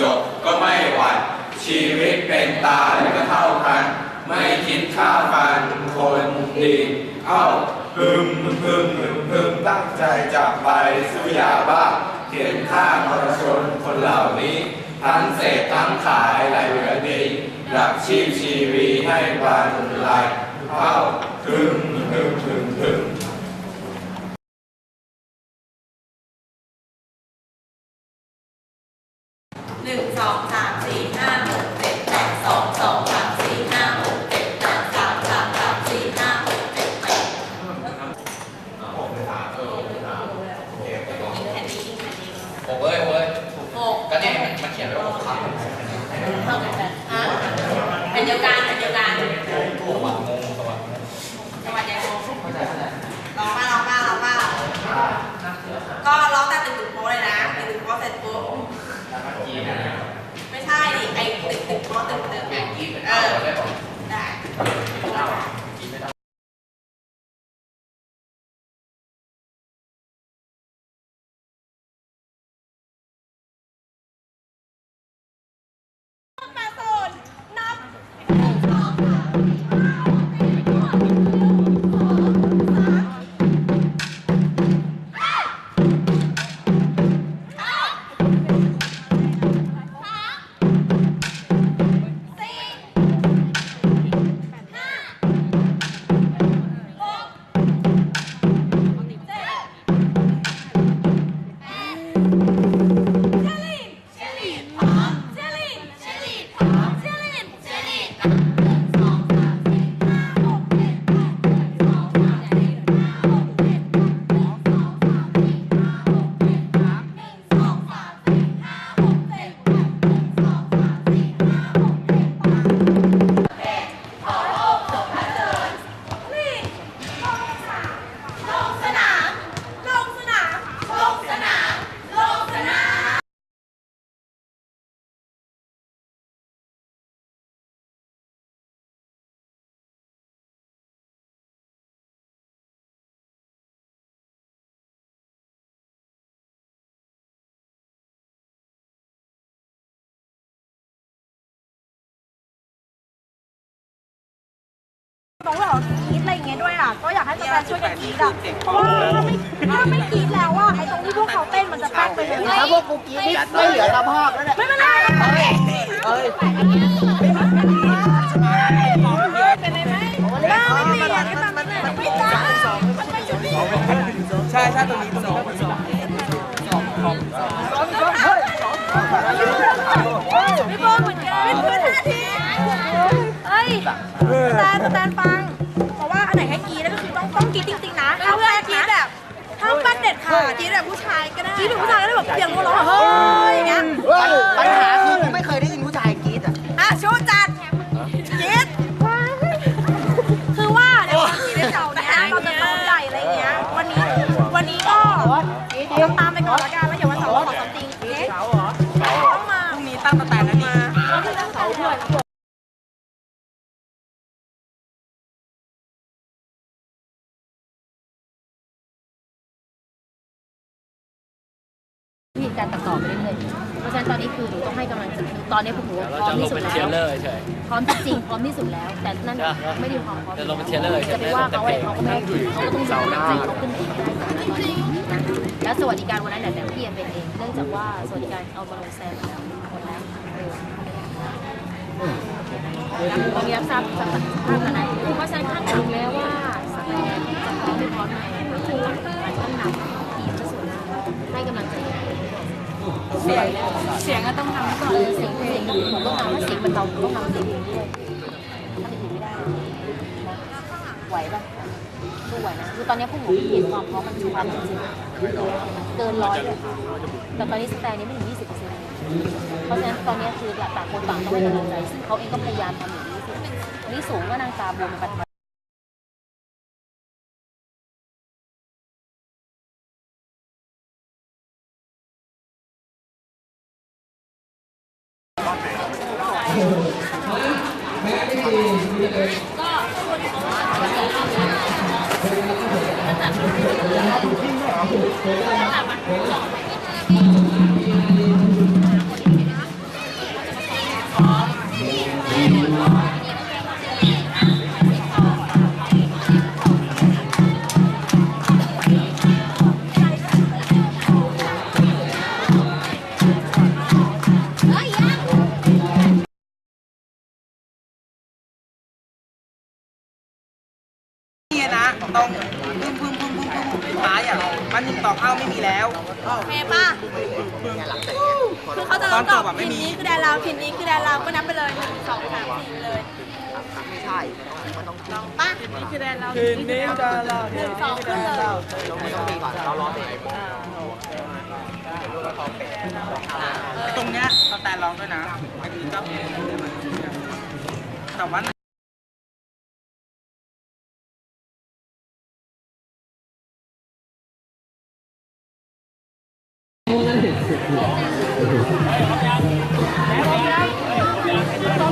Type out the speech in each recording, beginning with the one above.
จบก็ไม่หวั่นชีวิตเป็นตาและก็เท่ากัน ไม่คิดฆ่าฟันคนดีเอ้าพึมพึมพึมพึมตั้งใจจะไปซื้อยาบ้าเขียนฆ่ามรชนคนเหล่านี้ ทั้งเสพทั้งขายไหลเหลือดีหลักชีพชีวีให้บรรลัยเอ้าพึมพึมพึม หนึ่งสองสามสี่ห้าหกเจ็ดแปดสองสองสามสี่ห้าหกเจ็ดแปดสามสามสามสี่ห้าหกเจ็ดแปดแผ่นนี้แผ่นนี้โอ้ยโอ้ยหกก็เนี่ยมันเขียนไว้ว่าครับเท่ากันอะเป็นเดียวกันเป็นเดียวกันสวัสดีงงสวัสดีจังหวัดใหญ่โตเข้าใจเข้าใจลองมาลองมาลองมาก็ร้อง ไม่ใช่ดิไอ้ตึกตึกโป๊ตึกตึกแกงกีเป็นเอเอ ต้องแบบกรีดอะไรอย่างเงี้ยด้วยอะ ก็อยากให้แฟนๆช่วยกันกรีดอะเพราะว่าถ้าไม่ถ้าไม่กรีดแล้วอะไอ้ตรงที่พวกเขาเต้นมันจะแป๊กไปเลยถ้าพวกกูกรีดนี่ไม่เหลือสภาพแล้วเนี่ยไม่เป็นไรเป็นไรไหมบ้าไม่เปลี่ยนกันตามนั้นแหละไม่ได้มันไม่จุดนี้ใช่ใช่ตรงนี้ตรงนี้ แตนแตนฟังเพราะว่าอันไหนให้กรีดแล้วก็คือต้องต้องกรีดจริงๆนะห้ามแป๊กกรีดแบบห้ามแป๊กเด็ดขาดกรีดแบบผู้ชายก็ได้กรีดแบบผู้ชายก็ได้แบบเสียงร้องเฮ้ยอย่างเงี้ยปัญหาคือกูไม่เคยได้ยินผู้ชายกรีดอะอะชูจัดยิดคือว่าเดี๋ยววันนี้เดี๋ยวเนี้ยเราจะซ้อมใหญ่อะไรอย่างเงี้ยวันนี้วันนี้ก็ทำตามไปก่อนละกันแล้วเดี๋ยววันเสาร์เราขอซ้อมจริงเอ๊ะต้องมาพรุ่งนี้ตั้งแต่ การตัดต่อไปเรื่อยๆ เพราะฉะนั้นตอนนี้คือหนูต้องให้กำลังใจตอนนี้พวกหนูพร้อมที่สุดแล้วพร้อมจริงๆพร้อมที่สุดแล้ว แต่นั่นไม่ได้ความพร้อมจะลงเป็นเทรลเลอร์จะไปว่าเขาอะไรเขาก็ไม่ได้เขาก็ต้องดูให้เขาขึ้นเองได้แต่ตอนนี้นะแล้วสวัสดิการวันนั้นเนี่ยแต่พี่เอ็มเป็นเองเนื่องจากว่าสวัสดิการเอามาลงแซมแล้วหมดแล้วตอนนี้รับทราบสภาพนั้นเพราะฉะนั้นข้างหลังแล้วว่าสแตนจะพร้อมไม่พร้อมไหมคือมันต้องนำทีมที่สุดแล้วให้กำลังใจกัน เสียงเสียงก็ต้องนำก่อนเสียงเสียงผมต้องนำถ้เสียงมันเบาผมต้องนำเสียงด้วยถ้าเป็นไม่ได้นะไหวปะสู้ไหวนะคือตอนนี้พวกหนูเห็นความพร้อมมันมีความจริงเกินร้อยเลยแต่ตอนนี้สแตนนี้ไม่ถึง20เปอร์เซ็นต์เพราะฉะนั้นตอนนี้คือต่างคนต่างต้องให้กำลังใจซึ่งเขาเองก็พยายามทำอย่างนี้ที่สูงก็นางตาบวมปัด แม่ไม่ดีมีเลยก็คนเขาว่าเขาจะทำงานเขาจะทำงาน แบบไม่ถิ่นมีนี้คือแดนเราถิ่นนี้คือแดนเราก็นับไปเลยหนึ่งสองสามสี่เลยไม่ใช่มันต้องลองป่ะถิ่นนี้คือแดนเราคืนนี้จะเล่าหนึ่งสองขึ้นเลยเราไม่ต้องมีก่อนเราร้องเพลงตรงเนี้ยสแตนร้องด้วยนะไอ้คือเจ้าเพลงแต่ว่า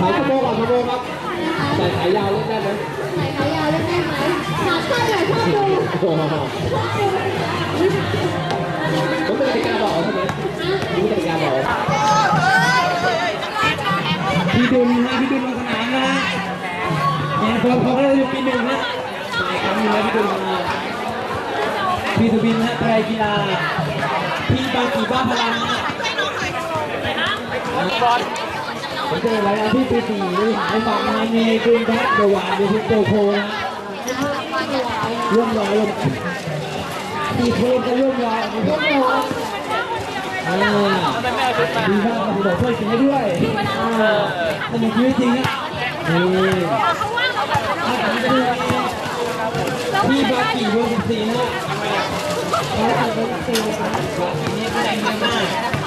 ขายขโมยก่อนขโมยครับใส่ขายาวเล่นได้ไหมใส่ขายาวเล่นได้ไหมหาใช่เลยชอบดูโอ้โหผมเป็นกติกาบอกใช่ไหมรู้กติกาบอกพี่ดุลนะพี่ดุลลงสนามนะฮะเห็นคนเขาก็เลยอยู่ปีหนึ่งนะหลายครั้งอยู่แล้วพี่ดุลมาพี่สุบินนะไตรกีฬาพี่บางกีบ้าพลัง นะผมเจอรายการที่ปีสี่บริหารฝั่งนะมีคุณแพทย์เดวานมีคุณโตโคนะร่วมรอยร่วมตีโคนกันร่วมรอยร่วมรอยอ่าดีมากผมบอกช่วยเสียด้วยอ่าสนุกชีวิตจริงนะนี่ถ้าผมจะดูพี่บากีเบอร์สิบสี่นะบากีเบอร์สิบสี่นะครับบากีนี่แรงมาก